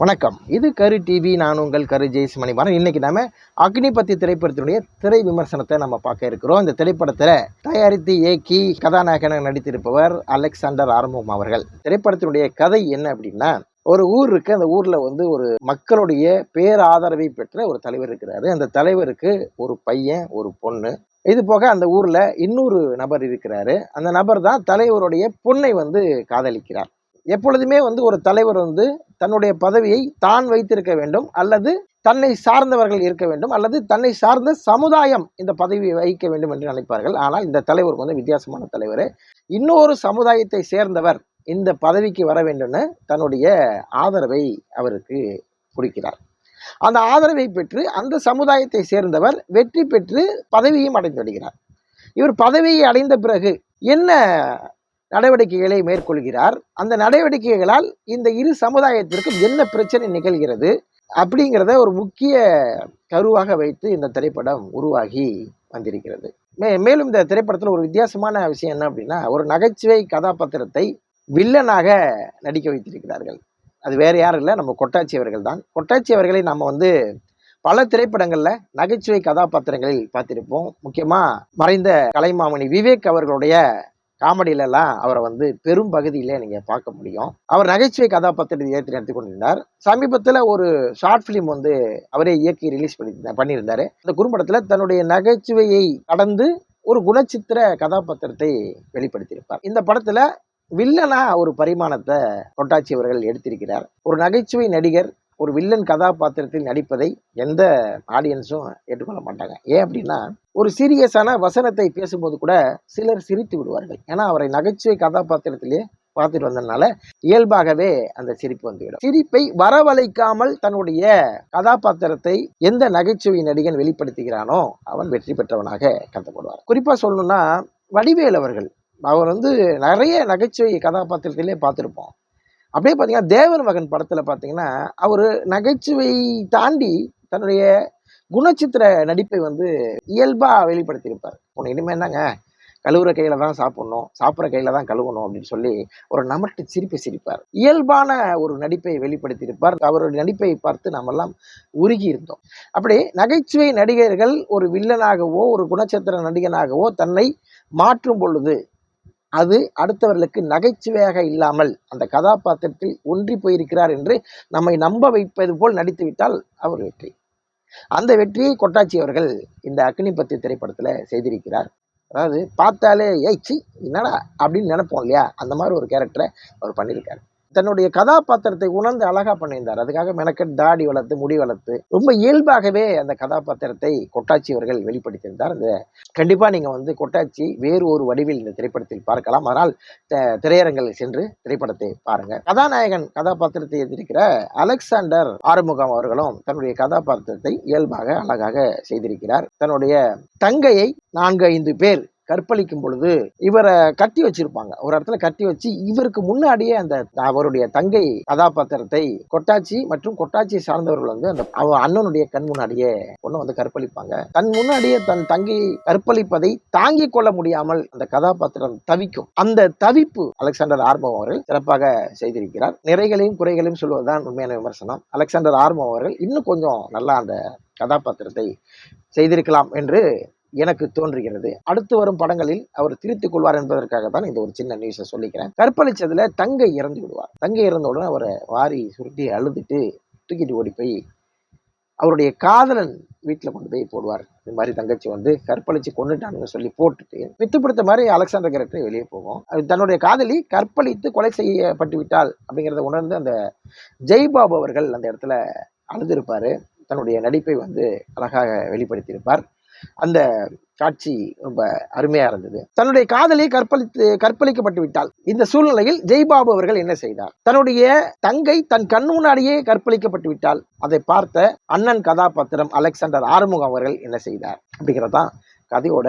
வணக்கம். இது கரு டிவி நான் உங்கள் கரு ஜெய்ஸ் மணிமாறன் இன்னைக்கு நாம அக்னிபத்தி திரைப்படத்தினுடைய திரை விமர்சனத்தை நம்ம பார்க்க இருக்கிறோம். இந்த திரைப்படத்தில் தயாரித்து இயக்கி கதாநாயகனாக நடித்திருப்பவர் அலெக்சாண்டர் ஆரம்பம் அவர்கள். திரைப்படத்தினுடைய கதை என்ன அப்படின்னா ஒரு ஊர் இருக்கு. அந்த ஊர்ல வந்து ஒரு மக்களுடைய பேராதரவை பெற்ற ஒரு தலைவர் இருக்கிறாரு. அந்த தலைவருக்கு ஒரு பையன் ஒரு பொண்ணு. இது போக அந்த ஊர்ல இன்னொரு நபர் இருக்கிறாரு. அந்த நபர் தான் தலைவருடைய பொண்ணை வந்து காதலிக்கிறார். எப்பொழுதுமே வந்து ஒரு தலைவர் வந்து தன்னுடைய பதவியை தான் வைத்திருக்க வேண்டும் அல்லது தன்னை சார்ந்தவர்கள் இருக்க வேண்டும் அல்லது தன்னை சார்ந்த சமுதாயம் இந்த பதவியை வகிக்க வேண்டும் என்று நினைப்பார்கள். ஆனால் இந்த தலைவருக்கு வந்து வித்தியாசமான தலைவர். இன்னொரு சமுதாயத்தை சேர்ந்தவர் இந்த பதவிக்கு வர வேண்டும்னு தன்னுடைய ஆதரவை அவருக்கு கொடுக்கிறார். அந்த ஆதரவை பெற்று அந்த சமுதாயத்தை சேர்ந்தவர் வெற்றி பெற்று பதவியும் அடைந்து விடுகிறார். இவர் பதவியை அடைந்த பிறகு என்ன நடவடிக்கைகளை மேற்கொள்கிறார். அந்த நடவடிக்கைகளால் இந்த இரு சமுதாயத்திற்கும் என்ன பிரச்சனை நிகழ்கிறது அப்படிங்கிறத ஒரு முக்கிய கருவாக வைத்து இந்த திரைப்படம் உருவாகி வந்திருக்கிறது. மே மேலும் இந்த திரைப்படத்தில் ஒரு வித்தியாசமான விஷயம் என்ன அப்படின்னா ஒரு நகைச்சுவை கதாபாத்திரத்தை வில்லனாக நடிக்க வைத்திருக்கிறார்கள். அது வேற யாரும் இல்லை நம்ம கொட்டாச்சி அவர்கள் தான். கொட்டாச்சி அவர்களை நம்ம வந்து பல திரைப்படங்களில் நகைச்சுவை கதாபாத்திரங்களில் பார்த்திருப்போம். முக்கியமாக மறைந்த கலைமாமணி விவேக் அவர்களுடைய காமெடியிலலாம் அவரை வந்து பெரும் பகுதியிலே நீங்கள் பார்க்க முடியும். அவர் நகைச்சுவை கதாபாத்திரத்தை ஏற்றி நடத்தி கொண்டிருந்தார் சமீபத்தில் ஒரு ஷார்ட் ஃபிலிம் வந்து அவரே இயக்கி ரிலீஸ் பண்ணி பண்ணியிருந்தார். அந்த குறும்படத்தில் தன்னுடைய நகைச்சுவையை கடந்து ஒரு குணச்சித்திர கதாபாத்திரத்தை வெளிப்படுத்தியிருப்பார். இந்த படத்தில் வில்லனா ஒரு பரிமாணத்தை கொட்டாச்சி அவர்கள் எடுத்திருக்கிறார். ஒரு நகைச்சுவை நடிகர் ஒரு வில்லன் கதாபாத்திரத்தில் நடிப்பதை எந்த ஆடியன்ஸும் ஏற்றுக்கொள்ள மாட்டாங்க. ஏன் அப்படின்னா ஒரு சீரியஸான வசனத்தை பேசும்போது கூட சிலர் சிரித்து விடுவார்கள். ஏன்னா அவரை நகைச்சுவை கதாபாத்திரத்திலேயே பார்த்துட்டு வந்ததுனால இயல்பாகவே அந்த சிரிப்பு வந்துவிடும். சிரிப்பை வரவழைக்காமல் தன்னுடைய கதாபாத்திரத்தை எந்த நகைச்சுவை நடிகன் வெளிப்படுத்துகிறானோ அவன் வெற்றி பெற்றவனாக கருதப்படுவார். குறிப்பா சொல்லணும்னா வடிவேல் அவர்கள். அவர் வந்து நிறைய நகைச்சுவை கதாபாத்திரத்திலே பார்த்துருப்போம். அப்படியே பார்த்தீங்கன்னா தேவர் மகன் படத்தில் பார்த்தீங்கன்னா அவர் நகைச்சுவை தாண்டி தன்னுடைய குணச்சித்திர நடிப்பை வந்து இயல்பாக வெளிப்படுத்தியிருப்பார். உன்னை இனிமேல் என்னங்க? கழுவுற கையில் தான் சாப்பிடணும் சாப்பிட்ற கையில் தான் கழுவணும் அப்படின்னு சொல்லி ஒரு நமட்டு சிரிப்பை சிரிப்பார். இயல்பான ஒரு நடிப்பை வெளிப்படுத்தியிருப்பார். அவருடைய நடிப்பை பார்த்து நாமெல்லாம் உருகி இருந்தோம். அப்படி நகைச்சுவை நடிகர்கள் ஒரு வில்லனாகவோ ஒரு குணச்சித்திர நடிகனாகவோ தன்னை மாற்றும் பொழுது அது அடுத்தவர்களுக்கு நகைச்சுவையாக இல்லாமல் அந்த கதாபாத்திரத்தில் ஒன்றி போயிருக்கிறார் என்று நம்மை நம்ப வைப்பது போல் நடித்துவிட்டால் அவர் வெற்றி. அந்த வெற்றியை கொட்டாச்சி அவர்கள் இந்த அக்னிபத்தி திரைப்படத்தில் செய்திருக்கிறார். அதாவது பார்த்தாலே ஏய்ச்சி என்னடா? அப்படின்னு நினைப்போம் இல்லையா? அந்த மாதிரி ஒரு கேரக்டரை அவர் பண்ணியிருக்காரு. தன்னுடைய கதாபாத்திரத்தை உணர்ந்து அழகா பண்ணியிருந்தார். அதுக்காக மெனக்கட் தாடி வளர்த்து முடி வளர்த்து ரொம்ப இயல்பாகவே அந்த கதாபாத்திரத்தை கொட்டாச்சி அவர்கள் வெளிப்படுத்தியிருந்தார். அந்த கண்டிப்பா நீங்க வந்து கொட்டாச்சி வேறு ஒரு வடிவில் இந்த திரைப்படத்தில் பார்க்கலாம். அதனால் திரையரங்கில் சென்று திரைப்படத்தை பாருங்க. கதாநாயகன் கதாபாத்திரத்தை எதிர்க்கிற அலெக்சாண்டர் ஆறுமுகம் அவர்களும் தன்னுடைய கதாபாத்திரத்தை இயல்பாக அழகாக செய்திருக்கிறார். தன்னுடைய தங்கையை நான்கு ஐந்து பேர் கற்பழிக்கும் பொழுது இவரை கட்டி வச்சிருப்பாங்க. ஒரு இடத்துல கட்டி வச்சு இவருக்கு முன்னாடியே அந்த அவருடைய தங்கை கதாபாத்திரத்தை கொட்டாச்சி மற்றும் கொட்டாச்சியை சார்ந்தவர்கள் வந்து அந்த அவ அண்ணனுடைய கண் முன்னாடியே பொண்ணை வந்து கற்பழிப்பாங்க. தன் முன்னாடியே தன் தங்கையை கற்பழிப்பதை தாங்கிக் கொள்ள முடியாமல் அந்த கதாபாத்திரம் தவிக்கும். அந்த தவிப்பு அலெக்சாண்டர் ஆர்மம் அவர்கள் சிறப்பாக செய்திருக்கிறார். நிறைகளையும் குறைகளையும் சொல்வதுதான் உண்மையான விமர்சனம். அலெக்சாண்டர் ஆர்மம் அவர்கள் இன்னும் கொஞ்சம் நல்லா அந்த கதாபாத்திரத்தை செய்திருக்கலாம் என்று எனக்கு தோன்றுகிறது. அடுத்து வரும் படங்களில் அவர் திருத்திக் கொள்வார் என்பதற்காக தான் இந்த ஒரு சின்ன நியூஸை சொல்லிக்கிறேன். கற்பழிச்சதுல தங்கை இறந்து விடுவார். தங்கை இறந்தவுடன் அவரை வாரி சுருட்டி அழுதுட்டு தூக்கிட்டு ஓடி போய் அவருடைய காதலன் வீட்டில் கொண்டு போய் போடுவார். இது மாதிரி தங்கச்சி வந்து கற்பழிச்சு கொண்டுட்டானுங்க சொல்லி போட்டுட்டு வித்துப்படுத்த மாதிரி அலெக்சாண்டர் கேரக்டர் வெளியே போகும். தன்னுடைய காதலி கற்பழித்து கொலை செய்யப்பட்டு விட்டால் அப்படிங்கிறத உணர்ந்து அந்த ஜெய்பாபு அவர்கள் அந்த இடத்துல அழுதிருப்பாரு தன்னுடைய நடிப்பை வந்து அழகாக வெளிப்படுத்தியிருப்பார் அந்த காட்சி ரொம்ப அருமையா இருந்தது. தன்னுடைய காதலி கற்பழித்து கற்பழிக்கப்பட்டு விட்டால் இந்த சூழ்நிலையில் ஜெய்பாபு அவர்கள் என்ன செய்தார்? தன்னுடைய தங்கை தன் கண் முன்னாடியே கற்பழிக்கப்பட்டு விட்டால் அதை பார்த்த அண்ணன் கதாபாத்திரம் அலெக்சாண்டர் ஆறுமுகம் அவர்கள் என்ன செய்தார்? அப்படிங்கிறது தான் கதையோட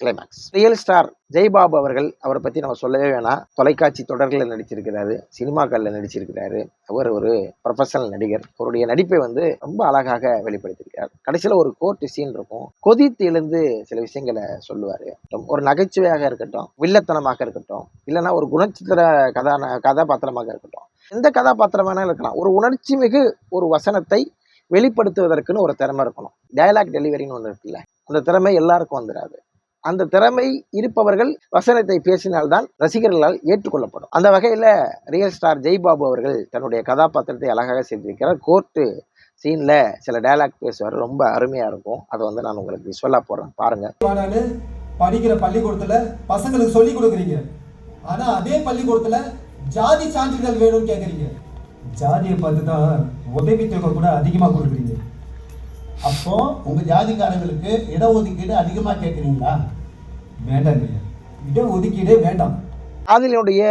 கிளைமேக்ஸ் ரியல் ஸ்டார் ஜெய்பாபு அவர்கள் அவரை பத்தி நம்ம சொல்லவே வேணாம். தொலைக்காட்சி தொடர்களில் நடிச்சிருக்கிறாரு சினிமாக்களில் நடிச்சிருக்கிறாரு. அவர் ஒரு ப்ரொஃபஷனல் நடிகர். அவருடைய நடிப்பை வந்து ரொம்ப அழகாக வெளிப்படுத்தியிருக்கார். கடைசியில் ஒரு கோர்ட் சீன் இருக்கும். கொதித்து எழுந்து சில விஷயங்களை சொல்லுவார். ஒரு நகைச்சுவையாக இருக்கட்டும் வில்லத்தனமாக இருக்கட்டும் இல்லைன்னா ஒரு குணச்சித்திர கதான கதாபாத்திரமாக இருக்கட்டும். எந்த கதாபாத்திரம் வேணாலும் இருக்கலாம். ஒரு உணர்ச்சி மிகு ஒரு வசனத்தை வெளிப்படுத்துவதற்குன்னு ஒரு திறமை இருக்கணும். டயலாக் டெலிவரின்னு ஒன்று இருக்குல்ல அந்த திறமை எல்லாருக்கும் வந்துடாது அந்த திறமை இருப்பவர்கள் வசனத்தை பேசினால்தான் ரசிகர்களால் ஏற்றுக்கொள்ளப்படும். அந்த வகையில் ரியல் ஸ்டார் ஜெய்பாபு அவர்கள் தன்னுடைய கதாபாத்திரத்தை அழகாக செய்திருக்கிறார் கோர்ட்டு சீனில் சில டைலாக் பேசுவார். ரொம்ப அருமையாக இருக்கும். அதை வந்து நான் உங்களுக்கு விஷுவலாக போடுறேன். பாருங்கள் படிக்கிற பள்ளிக்கூடத்துல பசங்களுக்கு சொல்லி கொடுக்குறீங்க. ஆனா அதே பள்ளிக்கூடத்துல ஜாதி சான்றிதழ் வேணும்னு கேக்குறீங்க. ஜாதியை பார்த்து தான் உதவித்தொகை கூட அதிகமா கொடுக்குறீங்க. அப்போ உங்க ஜாதிக்காரங்களுக்கு இடஒதுக்கீடு அதிகமா கேட்குறீங்களா வேண்டாம் இடஒதுக்கீடே வேண்டாம். ஆதிலினுடைய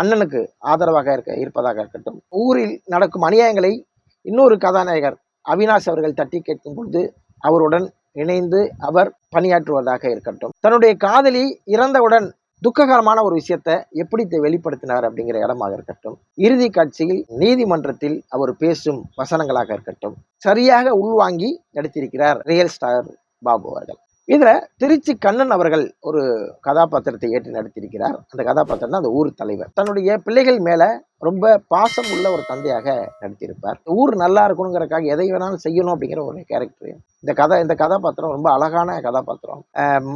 அண்ணனுக்கு ஆதரவாக இருக்க இருப்பதாக இருக்கட்டும். ஊரில் நடக்கும் அநியாயங்களை இன்னொரு கதாநாயகர் அவினாஷ் அவர்கள் தட்டி கேட்கும் பொழுது அவருடன் இணைந்து அவர் பணியாற்றுவதாக இருக்கட்டும். தன்னுடைய காதலி இறந்தவுடன் துக்ககரமான ஒரு விஷயத்தை எப்படி வெளிப்படுத்தினார் அப்படிங்கிற இடமாக இருக்கட்டும். இறுதி காட்சியில் நீதிமன்றத்தில் அவர் பேசும் வசனங்களாக இருக்கட்டும். சரியாக உள்வாங்கி நடித்திருக்கிறார் ரியல் ஸ்டார் பாபு அவர்கள். இதில் திருச்சி கண்ணன் அவர்கள் ஒரு கதாபாத்திரத்தை ஏற்று நடித்திருக்கிறார் அந்த கதாபாத்திரம் தான் அந்த ஊர் தலைவர். தன்னுடைய பிள்ளைகள் மேலே ரொம்ப பாசம் உள்ள ஒரு தந்தையாக நடித்திருப்பார். ஊர் நல்லா இருக்கணுங்கிறக்காக எதை வேணாலும் செய்யணும் அப்படிங்கிற ஒரு கேரக்டர் இந்த கதை இந்த கதாபாத்திரம் ரொம்ப அழகான கதாபாத்திரம்.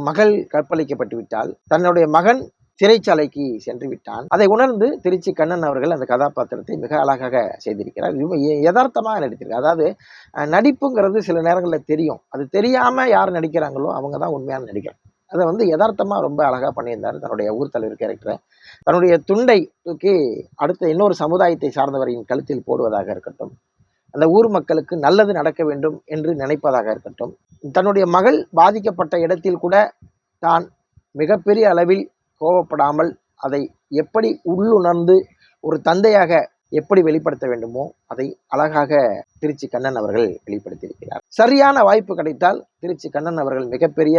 மகள் கற்பழிக்கப்பட்டு விட்டால் தன்னுடைய மகன் சிறைச்சாலைக்கு சென்று விட்டான் அதை உணர்ந்து திருச்சி கண்ணன் அவர்கள் அந்த கதாபாத்திரத்தை மிக அழகாக செய்திருக்கிறார். யதார்த்தமாக நடித்திருக்கார். அதாவது நடிப்புங்கிறது சில நேரங்களில் தெரியும். அது தெரியாம யார் நடிக்கிறாங்களோ அவங்க தான் உண்மையான நடிகர். அதை வந்து யதார்த்தமாக ரொம்ப அழகாக பண்ணியிருந்தார் தன்னுடைய ஊர் தலைவர் கேரக்டரை. தன்னுடைய துண்டை தூக்கி அடுத்த இன்னொரு சமுதாயத்தை சார்ந்தவரின் கழுத்தில் போடுவதாக இருக்கட்டும். அந்த ஊர் மக்களுக்கு நல்லது நடக்க வேண்டும் என்று நினைப்பதாக இருக்கட்டும். தன்னுடைய மகள் பாதிக்கப்பட்ட இடத்தில் கூட தான் மிகப்பெரிய அளவில் கோபப்படாமல் அதை எப்படி உள்ளுணர்ந்து ஒரு தந்தையாக எப்படி வெளிப்படுத்த வேண்டுமோ அதை அழகாக திருச்சி கண்ணன் அவர்கள் வெளிப்படுத்தியிருக்கிறார். சரியான வாய்ப்பு கிடைத்தால் திருச்சி கண்ணன் அவர்கள் மிகப்பெரிய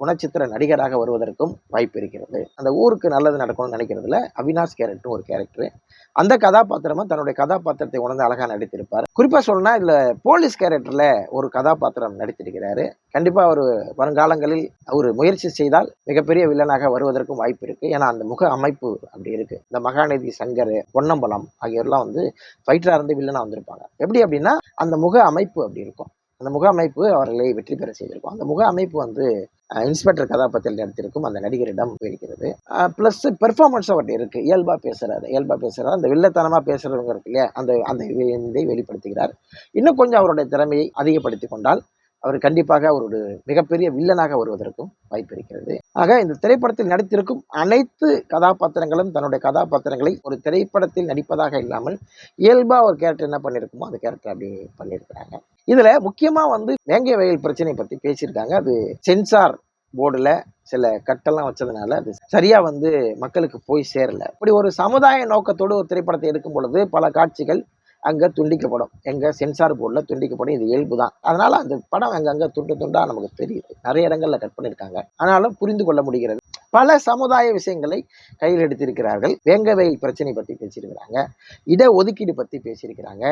குணச்சித்திர நடிகராக வருவதற்கும் வாய்ப்பு இருக்கிறது. அந்த ஊருக்கு நல்லது நடக்கணும்னு நினைக்கிறதுல அவினாஷ் கேரக்டர் ஒரு கேரக்டர். அந்த கதாபாத்திரமும் தன்னுடைய கதாபாத்திரத்தை உணர்ந்து அழகாக நடித்திருப்பார். குறிப்பாக சொல்லணும்னா இதில் போலீஸ் கேரக்டரில் ஒரு கதாபாத்திரம் நடித்திருக்கிறாரு. கண்டிப்பாக அவர் வருங்காலங்களில் அவர் முயற்சி செய்தால் மிகப்பெரிய வில்லனாக வருவதற்கும் வாய்ப்பு இருக்குது ஏன்னா அந்த முக அமைப்பு அப்படி இருக்குது இந்த மகாநதி சங்கர் பொன்னம்பலம் ஆகியோர்லாம் வந்து ஃபைட்டராக இருந்து வில்லனாக வந்திருப்பாங்க. எப்படி அப்படின்னா அந்த முக அமைப்பு அப்படி இருக்கும். அந்த முக அமைப்பு அவர்களை வெற்றி பெற செய்திருக்கும். அந்த முக அமைப்பு வந்து இன்ஸ்பெக்டர் கதாபாத்திரத்தில் நடித்திருக்கும் அந்த நடிகரிடம் இருக்கிறது. ப்ளஸ் பெர்ஃபார்மன்ஸ் அவர்கிட்ட இருக்குது இயல்பாக பேசுகிறாரு இயல்பாக பேசுகிறார் அந்த வில்லத்தனமாக பேசுகிறவங்க இருக்கு இல்லையா? அந்த அந்த இதை வெளிப்படுத்துகிறார். இன்னும் கொஞ்சம் அவருடைய திறமையை அதிகப்படுத்தி கொண்டால் அவர் கண்டிப்பாக ஒரு மிகப்பெரிய வில்லனாக வருவதற்கும் வாய்ப்பு இருக்கிறது. ஆக இந்த திரைப்படத்தில் நடித்திருக்கும் அனைத்து கதாபாத்திரங்களும் தன்னுடைய கதாபாத்திரங்களை ஒரு திரைப்படத்தில் நடிப்பதாக இல்லாமல் இயல்பாக ஒரு கேரக்டர் என்ன பண்ணியிருக்குமோ அந்த கேரக்டர் அப்படி பண்ணியிருக்கிறாங்க. இதுல முக்கியமா வந்து வேங்கை வயல் பிரச்சனை பத்தி பேசியிருக்காங்க. அது சென்சார் போர்டுல சில கட்டெல்லாம் வச்சதுனால அது சரியா வந்து மக்களுக்கு போய் சேரல. இப்படி ஒரு சமுதாய நோக்கத்தோடு ஒரு திரைப்படத்தை எடுக்கும் பொழுது பல காட்சிகள் அங்க துண்டிக்கப்படும். எங்க சென்சார் போர்டில் துண்டிக்கப்படும். இது இயல்பு தான் அதனால அந்த படம் அங்கங்க துண்டு துண்டா நமக்கு தெரியுது. நிறைய இடங்கள்ல கட் பண்ணியிருக்காங்க ஆனாலும் புரிந்து கொள்ள முடிகிறது. பல சமுதாய விஷயங்களை கையில் எடுத்திருக்கிறார்கள். வேங்கவேல் பிரச்சனை பத்தி பேசியிருக்கிறாங்க. இட ஒதுக்கீடு பத்தி பேசியிருக்கிறாங்க.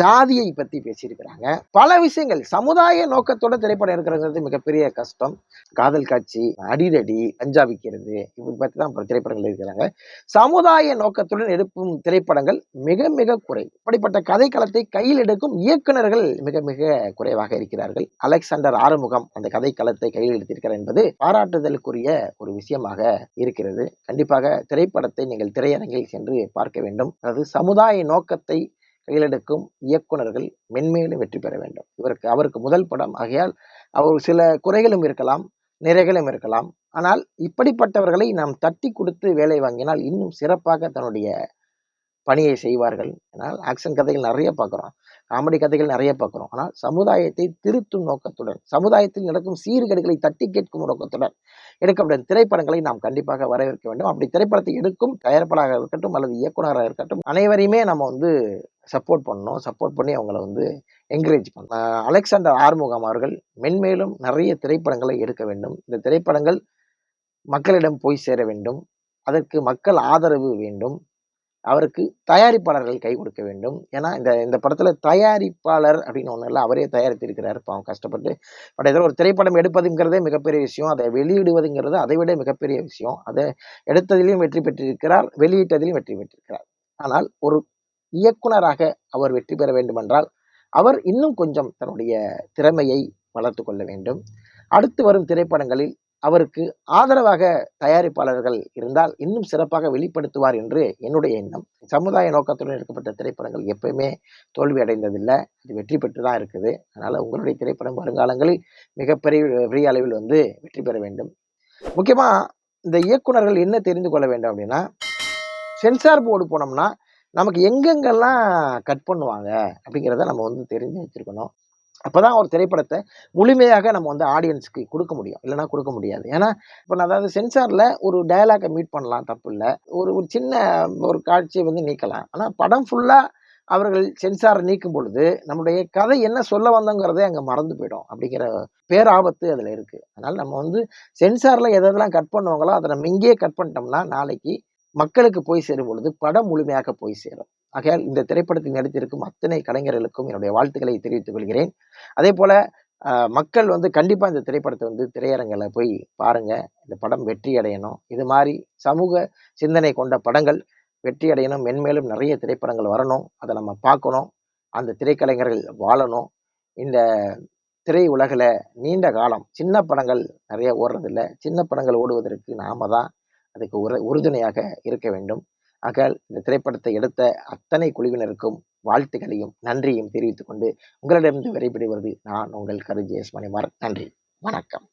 ஜாதியை பத்தி பேசியிருக்கிறாங்க. பல விஷயங்கள் சமுதாய நோக்கத்தோட திரைப்படம் இருக்கிறது மிகப்பெரிய கஷ்டம். காதல் காட்சி அடிதடி கஞ்சா விற்கிறது இது தான் திரைப்படங்கள் இருக்கிறாங்க சமுதாய நோக்கத்துடன் எடுக்கும் திரைப்படங்கள் மிக மிக குறை. இப்படிப்பட்ட கதைக்களத்தை கையில் எடுக்கும் இயக்குனர்கள் மிக மிக குறைவாக இருக்கிறார்கள். அலெக்சாண்டர் ஆறுமுகம் அந்த கதைக்களத்தை கையில் எடுத்திருக்கிறார் என்பது பாராட்டுதலுக்குரிய ஒரு விஷயம். அவசியமாக இருக்கிறது. கண்டிப்பாக திரைப்படத்தை நீங்கள் திரையரங்கில் சென்று பார்க்க வேண்டும். அதாவது சமுதாய நோக்கத்தை கையிலெடுக்கும் இயக்குனர்கள் மென்மேலும் வெற்றி பெற வேண்டும். இவருக்கு அவருக்கு முதல் படம். ஆகையால் அவர் சில குறைகளும் இருக்கலாம் நிறைகளும் இருக்கலாம். ஆனால் இப்படிப்பட்டவர்களை நாம் தட்டி கொடுத்து வேலை வாங்கினால் இன்னும் சிறப்பாக தன்னுடைய பணியை செய்வார்கள். ஆனால் ஆக்ஷன் கதைகள் நிறைய பார்க்குறோம். காமெடி கதைகள் நிறைய பார்க்குறோம். ஆனால் சமுதாயத்தை திருத்தும் நோக்கத்துடன் சமுதாயத்தில் நடக்கும் சீர்கேடுகளை தட்டி கேட்கும் நோக்கத்துடன் எடுக்கப்படும் திரைப்படங்களை நாம் கண்டிப்பாக வரவேற்க வேண்டும். அப்படி திரைப்படத்தை எடுக்கும் தயாரிப்பாளராக இருக்கட்டும் அல்லது இயக்குனராக இருக்கட்டும் அனைவரையுமே நம்ம வந்து சப்போர்ட் பண்ணணும். சப்போர்ட் பண்ணி அவங்கள வந்து என்கரேஜ் பண்ணணும். அலெக்சாண்டர் ஆறுமுகம் அவர்கள் மென்மேலும் நிறைய திரைப்படங்களை எடுக்க வேண்டும். இந்த திரைப்படங்கள் மக்களிடம் போய் சேர வேண்டும். அதற்கு மக்கள் ஆதரவு வேண்டும். அவருக்கு தயாரிப்பாளர்கள் கை கொடுக்க வேண்டும். ஏன்னா இந்த இந்த படத்தில் தயாரிப்பாளர் அப்படின்னு ஒன்றும் இல்லை அவரே தயாரித்திருக்கிறார். பாவம் கஷ்டப்பட்டு. பட் இதில் ஒரு திரைப்படம் எடுப்பதுங்கிறதே மிகப்பெரிய விஷயம். அதை வெளியிடுவதுங்கிறது அதை விட மிகப்பெரிய விஷயம். அதை எடுத்ததிலையும் வெற்றி பெற்றிருக்கிறார் வெளியிட்டதிலும் வெற்றி பெற்றிருக்கிறார். ஆனால் ஒரு இயக்குனராக அவர் வெற்றி பெற வேண்டுமென்றால் அவர் இன்னும் கொஞ்சம் தன்னுடைய திறமையை வளர்த்து கொள்ள வேண்டும். அடுத்து வரும் திரைப்படங்களில் அவருக்கு ஆதரவாக தயாரிப்பாளர்கள் இருந்தால் இன்னும் சிறப்பாக வெளிப்படுத்துவார் என்று என்னுடைய எண்ணம். சமுதாய நோக்கத்துடன் எடுக்கப்பட்ட திரைப்படங்கள் எப்பயுமே தோல்வி அடைந்ததில்லை அது வெற்றி பெற்று தான் இருக்குது. அதனால் உங்களுடைய திரைப்படம் வருங்காலங்களில் மிகப்பெரிய பெரிய அளவில் வந்து வெற்றி பெற வேண்டும். முக்கியமாக இந்த இயக்குனர்கள் என்ன தெரிந்து கொள்ள வேண்டும் அப்படின்னா சென்சார் போர்டு போனோம்னா நமக்கு எங்கெங்கெல்லாம் கட் பண்ணுவாங்க அப்படிங்கிறத நம்ம வந்து தெரிஞ்சு வச்சுருக்கணும். அப்போ தான் ஒரு திரைப்படத்தை முழுமையாக நம்ம வந்து ஆடியன்ஸ்க்கு கொடுக்க முடியும். இல்லைன்னா கொடுக்க முடியாது. ஏன்னா இப்போ நான் அதாவது சென்சாரில் ஒரு டயலாக்கை மீட் பண்ணலாம் தப்பு இல்லை. ஒரு ஒரு சின்ன ஒரு காட்சியை வந்து நீக்கலாம். ஆனால் படம் ஃபுல்லாக அவர்கள் சென்சார் நீக்கும் பொழுது நம்முடைய கதை என்ன சொல்ல வந்தோங்கிறதே அங்கே மறந்து போயிடும் அப்படிங்கிற பேராபத்து அதில் இருக்குது அதனால் நம்ம வந்து சென்சாரில் எதெல்லாம் கட் பண்ணுவாங்களோ அதை நம்ம இங்கேயே கட் பண்ணிட்டோம்னா நாளைக்கு மக்களுக்கு போய் சேரும் பொழுது படம் முழுமையாக போய் சேரும். ஆகையால் இந்த திரைப்படத்தில் நடித்திருக்கும் அத்தனை கலைஞர்களுக்கும் என்னுடைய வாழ்த்துக்களை தெரிவித்துக் கொள்கிறேன். அதே போல மக்கள் வந்து கண்டிப்பா இந்த திரைப்படத்தை வந்து திரையரங்கில் போய் பாருங்க. இந்த படம் வெற்றி அடையணும். இது மாதிரி சமூக சிந்தனை கொண்ட படங்கள் வெற்றி அடையணும். மென்மேலும் நிறைய திரைப்படங்கள் வரணும். அதை நம்ம பார்க்கணும். அந்த திரைக்கலைஞர்கள் வாழணும். இந்த திரை உலகில் நீண்ட காலம் சின்ன படங்கள் நிறைய ஓடுறதில்ல. சின்ன படங்கள் ஓடுவதற்கு நாம தான் அதுக்கு உறு உறுதுணையாக இருக்க வேண்டும். ஆக இந்த திரைப்படத்தை எடுத்த அத்தனை குழுவினருக்கும் வாழ்த்துக்களையும் நன்றியும் தெரிவித்துக் கொண்டு உங்களிடமிருந்து விடைபெறுவது நான் உங்கள் கரு ஜெயஸ் மணிமாறன். நன்றி. வணக்கம்.